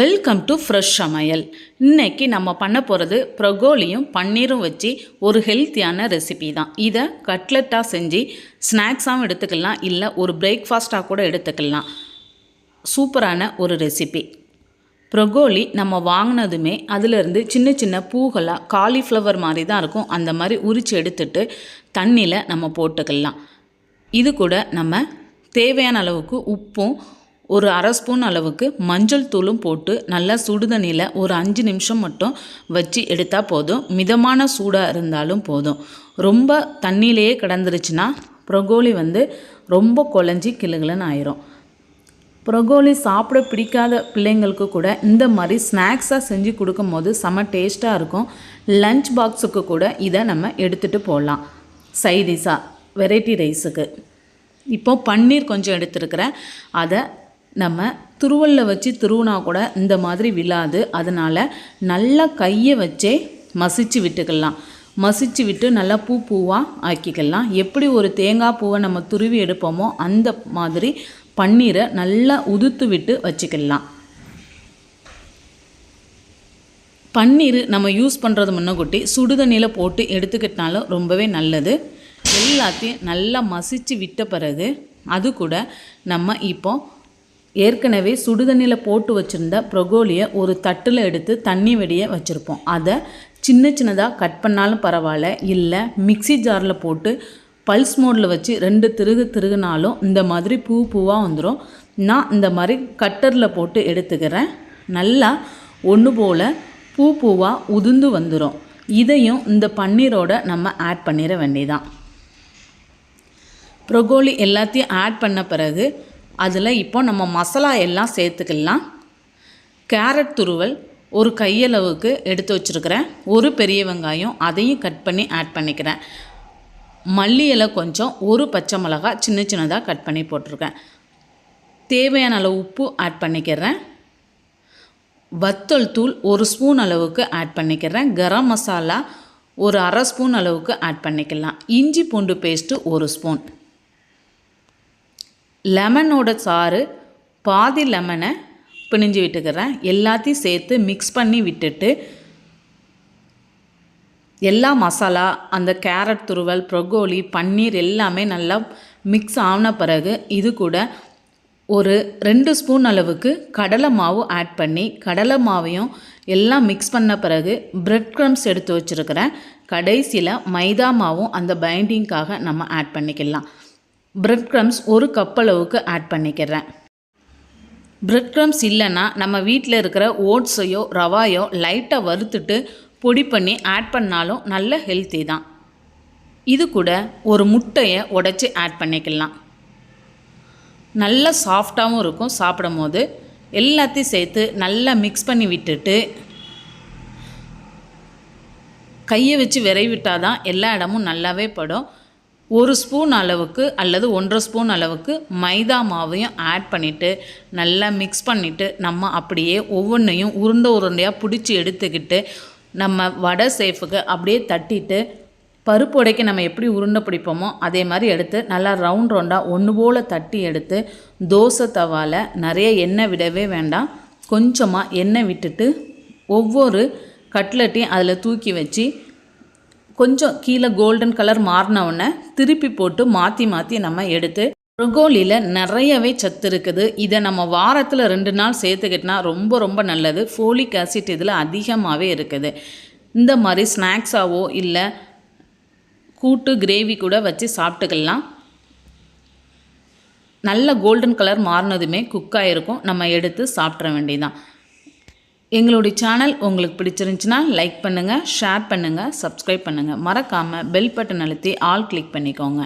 Welcome to fresh சமையல். இன்னைக்கு நம்ம பண்ண போகிறது ப்ரொகோலியும் பன்னீரும் வச்சு ஒரு ஹெல்த்தியான ரெசிபி தான். இதை கட்லெட்டாக செஞ்சு ஸ்நாக்ஸாகவும் எடுத்துக்கலாம் இல்லை ஒரு பிரேக்ஃபாஸ்ட்டாக கூட எடுத்துக்கலாம். சூப்பரான ஒரு ரெசிபி ப்ரொகோலி நம்ம வாங்கினதுமே அதிலிருந்து சின்ன சின்ன பூகளாக காலிஃப்ளவர் மாதிரி தான் இருக்கும். அந்த மாதிரி உரித்து எடுத்துட்டு தண்ணியில் நம்ம போட்டுக்கலாம். இது கூட நம்ம தேவையான அளவுக்கு உப்பும் ஒரு அரை ஸ்பூன் அளவுக்கு மஞ்சள் தூளும் போட்டு நல்லா சுடுதண்ணியில் ஒரு அஞ்சு நிமிஷம் மட்டும் வச்சு எடுத்தால் போதும். மிதமான சூடாக இருந்தாலும் போதும். ரொம்ப தண்ணியிலேயே கிடந்துருச்சுன்னா ப்ரொகோலி வந்து ரொம்ப குழஞ்சி கிளுகிளுன்னு ஆயிரும். ப்ரொகோலி சாப்பிட பிடிக்காத பிள்ளைங்களுக்கு கூட இந்த மாதிரி ஸ்நாக்ஸாக செஞ்சு கொடுக்கும் போது செம டேஸ்ட்டாக இருக்கும். லஞ்ச் பாக்ஸுக்கு கூட இதை நம்ம எடுத்துகிட்டு போடலாம் சைடிஷாக வெரைட்டி ரைஸுக்கு. இப்போ பன்னீர் கொஞ்சம் எடுத்துருக்கிறேன். அதை நம்ம துருவலில் வச்சு துருவினா கூட இந்த மாதிரி விழாது. அதனால் நல்லா கையை வச்சே மசிச்சு விட்டுக்கலாம். மசிச்சு விட்டு நல்லா பூ பூவாக ஆக்கிக்கலாம். எப்படி ஒரு தேங்காய் பூவை நம்ம துருவி எடுப்போமோ அந்த மாதிரி பன்னீரை நல்லா உதுத்து விட்டு வச்சுக்கலாம். பன்னீர் நம்ம யூஸ் பண்ணுறது முன்னக்கூட்டி சுடுதண்ணியில் போட்டு எடுத்துக்கிட்டாலும் ரொம்பவே நல்லது. எல்லாத்தையும் நல்லா மசிச்சு விட்ட பிறகு அது கூட நம்ம இப்போ ஏற்கனவே சுடுதண்ணியில் போட்டு வச்சுருந்த ப்ரொகோலியை ஒரு தட்டில் எடுத்து தண்ணி வெடிய வச்சுருப்போம். அதை சின்ன சின்னதாக கட் பண்ணாலும் பரவாயில்ல. இல்லை மிக்ஸி ஜாரில் போட்டு பல்ஸ் மோடில் வச்சு ரெண்டு திருகு திருகுனாலும் இந்த மாதிரி பூ பூவாக வந்துடும் நான் இந்த மாதிரி கட்டரில் போட்டு எடுத்துக்கிறேன். நல்லா ஒன்று போல் பூ பூவாக உதிர்ந்து வந்துடும் இதையும் இந்த பன்னீரோட நம்ம ஆட் பண்ணிட வேண்டியதான் ப்ரொகோலி எல்லாத்தையும் ஆட் பண்ண பிறகு அதில் இப்போ நம்ம மசாலா எல்லாம் சேர்த்துக்கலாம். கேரட் துருவல் ஒரு கையளவுக்கு எடுத்து வச்சுருக்கிறேன். ஒரு பெரிய வெங்காயம் அதையும் கட் பண்ணி ஆட் பண்ணிக்கிறேன். மல்லி இலை கொஞ்சம் ஒரு பச்சை மிளகாய் சின்ன சின்னதாக கட் பண்ணி போட்டிருக்கேன். தேவையான அளவு உப்பு ஆட் பண்ணிக்கிறேன். வத்தல் தூள் ஒரு ஸ்பூன் அளவுக்கு ஆட் பண்ணிக்கிறேன். கரம் மசாலா ஒரு அரை ஸ்பூன் அளவுக்கு ஆட் பண்ணிக்கலாம். இஞ்சி பூண்டு பேஸ்ட்டு ஒரு ஸ்பூன் லெமனோட சாறு பாதி லெமனை பிணிஞ்சு விட்டுக்கிறேன். எல்லாத்தையும் சேர்த்து மிக்ஸ் பண்ணி விட்டுட்டு எல்லா மசாலா அந்த கேரட் துருவல் ப்ரொகோலி பன்னீர் எல்லாமே நல்லா மிக்ஸ் ஆன பிறகு இது கூட ஒரு ரெண்டு ஸ்பூன் அளவுக்கு கடலை மாவு ஆட் பண்ணி கடலை மாவையும் எல்லாம் மிக்ஸ் பண்ண பிறகு பிரெட் க்ரம்ஸ் எடுத்து வச்சுருக்கிறேன். கடைசியில் மைதா மாவும் அந்த பைண்டிங்காக நம்ம ஆட் பண்ணிக்கலாம். பிரெட் க்ரம்ஸ் ஒரு கப் அளவுக்கு ஆட் பண்ணிக்கிறேன். பிரெட் க்ரம்ஸ் இல்லைன்னா நம்ம வீட்டில் இருக்கிற ஓட்ஸையோ ரவாயோ லைட்டாக வறுத்துட்டு பொடி பண்ணி ஆட் பண்ணாலும் நல்ல ஹெல்த்தி தான். இது கூட ஒரு முட்டையை உடச்சி ஆட் பண்ணிக்கலாம். நல்ல சாஃப்டாகவும் இருக்கும் சாப்பிடும் போது எல்லாத்தையும் சேர்த்து நல்லா மிக்ஸ் பண்ணி விட்டுட்டு கையை வச்சு விரைவிட்டால் தான் எல்லா இடமும் நல்லாவே படும். ஒரு ஸ்பூன் அளவுக்கு அல்லது ஒன்றரை ஸ்பூன் அளவுக்கு மைதா மாவையும் ஆட் பண்ணிவிட்டு நல்லா மிக்ஸ் பண்ணிவிட்டு நம்ம அப்படியே ஒவ்வொன்றையும் உருண்டை உருண்டையாக பிடிச்சி எடுத்துக்கிட்டு நம்ம வடை சேஃபுக்கு அப்படியே தட்டிட்டு பருப்பு உடைக்க நம்ம எப்படி உருண்டை பிடிப்போமோ அதே மாதிரி எடுத்து நல்லா ரவுண்ட் ரவுண்டாக ஒன்று போல் தட்டி எடுத்து தோசை தவாவில் நிறைய எண்ணெய் விடவே வேண்டாம். கொஞ்சமாக எண்ணெய் விட்டுட்டு ஒவ்வொரு கட்லெட்டையும் அதில் தூக்கி வச்சு கொஞ்சம் கீழே கோல்டன் கலர் மாறினவுடனே திருப்பி போட்டு மாற்றி மாற்றி நம்ம எடுத்து ப்ரொகோலியில் நிறையவே சத்து இருக்குது. இதை நம்ம வாரத்தில் ரெண்டு நாள் சேர்த்துக்கிட்டனா ரொம்ப ரொம்ப நல்லது. ஃபோலிக் ஆசிட் இதில் அதிகமாகவே இருக்குது. இந்த மாதிரி ஸ்நாக்ஸாவோ இல்லை கூட்டு கிரேவி கூட வச்சு சாப்பிட்டுக்கலாம். நல்ல கோல்டன் கலர் மாறினதுமே குக் ஆகிருக்கும் நம்ம எடுத்து சாப்பிட்ற வேண்டியதான் எங்களுடைய சேனல் உங்களுக்கு பிடிச்சிருந்துச்சுன்னா லைக் பண்ணுங்கள் ஷேர் பண்ணுங்கள் சப்ஸ்கிரைப் பண்ணுங்கள் மறக்காமல் பெல் பட்டன் அழுத்தி ஆல் கிளிக் பண்ணிக்கோங்க.